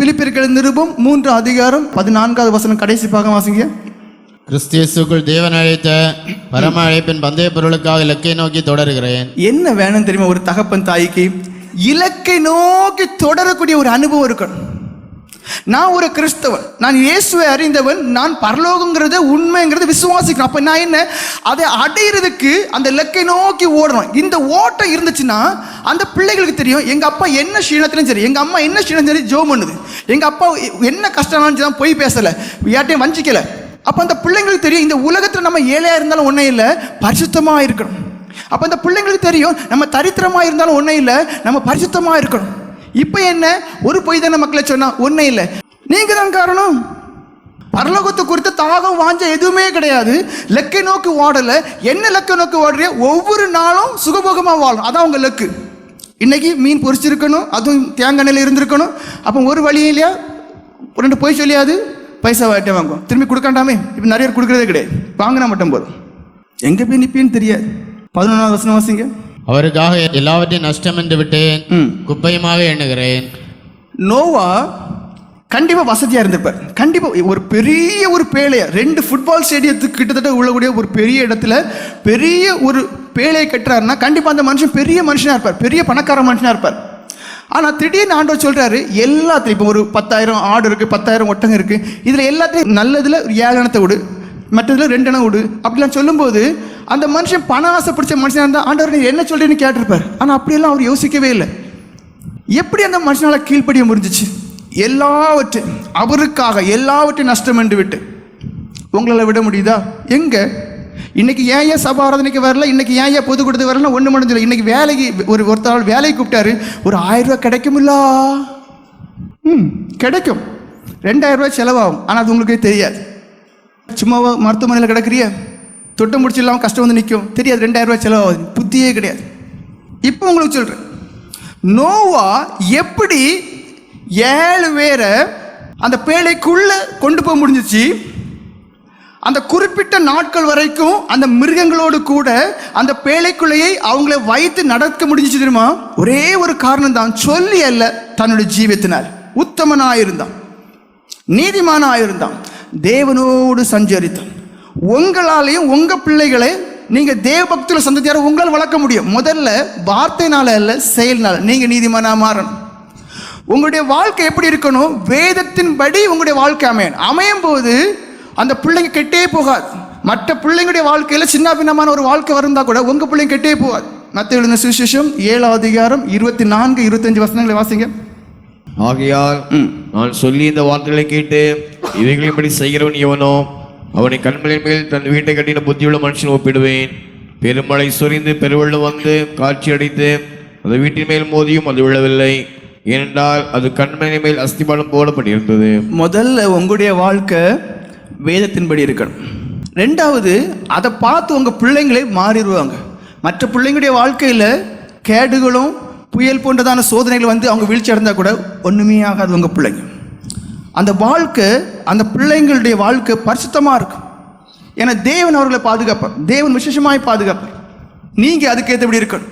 பிலிப்பியர்கள் நிருபம் மூன்று அதிகாரம் பதினான்காவது வசனம் கடைசி பாகம் வாசிங்க. கிறிஸ்தியஸுக்குள் தேவன் அழைத்த பரம அழைப்பின் பந்தய பொருளுக்காக இலக்கை நோக்கி தொடருகிறேன். என்ன வேணும் தெரியுமா ஒரு தகப்பன் தாய்க்கு? இலக்கை நோக்கி தொடரக்கூடிய ஒரு அனுபவம் இருக்கணும். நான் ஒரு கிறிஸ்தவன் நான் இயேசுவை அறிந்தவன் நான் பரலோகங்கிறத உண்மைங்கிறத விசுவாசிக்கிறேன். அப்போ நான் என்ன? அதை அடையிறதுக்கு அந்த இலக்கை நோக்கி ஓடணும். இந்த ஓட்டம் இருந்துச்சுன்னா அந்த பிள்ளைகளுக்கு தெரியும் எங்கள் அப்பா என்ன க்ஷீணத்திலும் சரி எங்கள் அம்மா என்ன க்ஷீணம் சரி ஜோம் பண்ணுது. எங்கள் அப்பா என்ன கஷ்டம்னு தான் போய் பேசலை யார்ட்டையும் வஞ்சிக்கலை. அப்போ அந்த பிள்ளைங்களுக்கு தெரியும் இந்த உலகத்தில் நம்ம ஏழையாக இருந்தாலும் ஒன்றும் இல்லை பரிசுத்தமாக இருக்கணும். அப்போ அந்த பிள்ளைங்களுக்கு தெரியும் நம்ம தரித்திரமாக இருந்தாலும் ஒன்றும் இல்லை நம்ம பரிசுத்தமாக இருக்கணும். இப்போ என்ன? ஒரு பொய் தானே மக்களை சொன்னால் ஒன்றும் இல்லை. நீங்கள் தான் காரணம். பரலோகத்தை குறித்த தாகம் வாஞ்ச எதுவுமே கிடையாது. லக்கை நோக்கி ஓடலை. என்ன லக்கை நோக்கி ஓடுறிய ஒவ்வொரு நாளும் சுகபோகமாக வாழும். அதான் உங்கள் லக்கு. இன்னைக்கு மீன் பொறிச்சிருக்கணும் அதுவும் தேங்காய் எண்ணெயில் இருந்திருக்கணும். அப்போ ஒரு வழியும் இல்லையா? ரெண்டு பொய் சொல்லியாது. பைசா வாட்டே வாங்குவோம். திரும்பி கொடுக்காண்டாமே? இப்போ நிறைய பேர் கொடுக்குறதே கிடையாது. வாங்கினா மட்டும் போதும். எங்கே போய் நிற்பேன்னு தெரியாது. பதினொன்றாவது வருஷம் வாசிங்க. அவருக்காக எல்லாவற்றையும் நஷ்டம் என்று விட்டேன். குப்பையுமாக எண்ணுகிறேன். நோவா கண்டிப்பாக வசதியாக இருந்திருப்பார். கண்டிப்பாக ஒரு பெரிய ஒரு பேழையை ரெண்டு ஃபுட்பால் ஸ்டேடியத்துக்கு கிட்டத்தட்ட உள்ளக்கூடிய ஒரு பெரிய இடத்துல பெரிய ஒரு பேழையை கட்டுறாருன்னா கண்டிப்பாக அந்த மனுஷன் பெரிய மனுஷனாக இருப்பார். பெரிய பணக்கார மனுஷனாக இருப்பார். ஆனால் திடீர்னு ஆண்டவர் சொல்கிறாரு எல்லாத்துலையும் இப்போ ஒரு பத்தாயிரம் ஆடு இருக்குது பத்தாயிரம் ஒட்டகம் இருக்குது இதில் எல்லாத்தையும் நல்லதில் ஒரு ஏழனத்தை விடு. மற்றதில் ரெண்டு எண்ணம் விடு. அப்படிலாம் சொல்லும்போது அந்த மனுஷன் பண ஆசை பிடிச்ச மனுஷனாக இருந்தால் ஆண்டவர் நீ என்ன சொல்கிறேன்னு கேட்டிருப்பார். ஆனால் அப்படியெல்லாம் அவர் யோசிக்கவே இல்லை. எப்படி அந்த மனுஷனால் கீழ்ப்படிய முடிஞ்சிச்சு? எல்லாவற்றையும் அவருக்காக எல்லாவற்றையும் நஷ்டம் என்று விட்டு. உங்களால் விட முடியுதா? எங்கே? இன்னைக்கு ஏன் ஏன் சபா ஆராதனைக்கு வரல? இன்னைக்கு ஏன் ஏன் பொது கொடுத்து வரல? ஒன்று முடிஞ்சல இன்னைக்கு வேலைக்கு ஒரு ஒருத்தாள் வேலைக்கு கூப்பிட்டாரு. ஒரு ஆயிரம் ரூபா கிடைக்குமில்லா? ம் கிடைக்கும். ரெண்டாயிரம் ரூபாய் செலவாகும். ஆனால் அது உங்களுக்கே தெரியாது. சும்மாவா மருத்துவமனையில் கிடக்கிறிய? தொட்டு முடிச்சு இல்லாமல் கஷ்டம் வந்து நிற்கும் தெரியாது ரெண்டாயிரம் ரூபாய் செலவாகுது. புத்தியே கிடையாது. இப்போ உங்களுக்கு சொல்கிறேன் நோவா எப்படி ஏழு பேரை அந்த பேழைக்குள்ள கொண்டு போக முடிஞ்சிச்சு? அந்த குறிப்பிட்ட நாட்கள் வரைக்கும் அந்த மிருகங்களோடு கூட அந்த பேழைக்குள்ளேயே அவங்கள வைத்து நடக்க முடிஞ்சிச்சு தெரியுமா? ஒரே ஒரு காரணம் தான் சொல்லி அல்ல தன்னுடைய ஜீவத்தினால் உத்தமனாயிருந்தான். நீதிமானாயிருந்தான். தேவனோடு சஞ்சரித்தான் உங்களாலையும் உங்க பிள்ளைகளை நீங்க தேவ பக்தியில் சந்ததியார உங்களால் வளர்க்க முடியும். முதல்ல வார்த்தைனால அல்ல செயல்னால. நீங்க நீதிமானா மாறணும். உங்களுடைய வாழ்க்கை எப்படி இருக்கணும்? வேதத்தின்படி உங்களுடைய வாழ்க்கை அமையணும். அமையும் போது அந்த பிள்ளைங்க கெட்டே போகாது. மற்ற பிள்ளைங்களுடைய வாழ்க்கையில சின்ன பின்னமான ஒரு வாழ்க்கை வருந்தா கூட உங்க பிள்ளைங்க கெட்டே போகாது. மற்ற எழுதின சுவிசேஷம் ஏழாவது அதிகாரம் இருபத்தி நான்கு இருபத்தஞ்சு வசனங்களை வாசிங்க. ஆகையால் நான் சொல்லி இந்த வார்த்தைகளை கேட்டு இவைகளின்படி செய்கிறவன் எவனோ அவனை கண்களின் மேல் தன் வீட்டை கட்டின புத்தியுள்ள மனுஷன் ஒப்பிடுவேன். பெருமழை சொரிந்து பெருவெள்ளம் வந்து காட்சி அடித்து அந்த வீட்டின் மேல் மோதியும் அது விழவில்லை. ஏனென்றால் அது கண்மணி மேல் அஸ்திபாலம் போடப்பட்டிருந்தது. முதல்ல உங்களுடைய வாழ்க்கை வேதத்தின்படி இருக்கணும். ரெண்டாவது அதை பார்த்து உங்கள் பிள்ளைங்களே மாறிடுவாங்க. மற்ற பிள்ளைங்களுடைய வாழ்க்கையில் கேடுகளும் புயல் போன்றதான சோதனைகள் வந்து அவங்க வீழ்ச்சி அடைந்தால் கூட ஒன்றுமே ஆகாது உங்கள் பிள்ளைங்க. அந்த வாழ்க்கை அந்த பிள்ளைங்களுடைய வாழ்க்கை பரிசுத்தமாக இருக்கும். ஏன்னா தேவன் அவர்களை பாதுகாப்பார். தேவன் விசேஷமாய் பாதுகாப்பார். நீங்கள் அதுக்கேற்றபடி இருக்கணும்.